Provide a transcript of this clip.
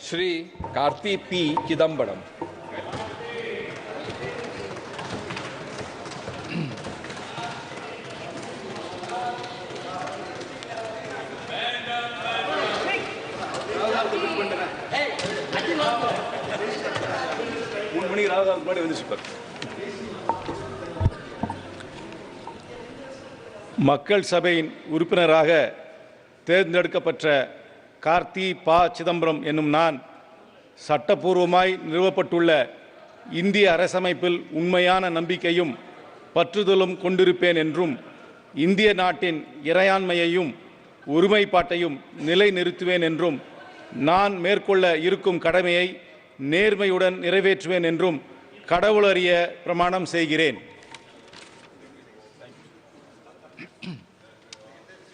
Shri Karti P Chidambaram மூணு மணிக்கு ராகுல் முன்னாடி வந்துச்சு பாரு மக்கள் சபையின் உறுப்பினராக தேர்ந்தெடுக்கப்பட்ட கார்த்தி பா சிதம்பரம் என்னும் நான் சட்டப்பூர்வமாய் நிறுவப்பட்டுள்ள இந்திய அரசமைப்பில் உண்மையான நம்பிக்கையும் பற்றுதலும் கொண்டிருப்பேன் என்றும் இந்திய நாட்டின் இறையாண்மையையும் ஒருமைப்பாட்டையும் நிலைநிறுத்துவேன் என்றும் நான் மேற்கொள்ள இருக்கும் கடமையை நேர்மையுடன் நிறைவேற்றுவேன் என்றும் கடவுளறிய பிரமாணம் செய்கிறேன்.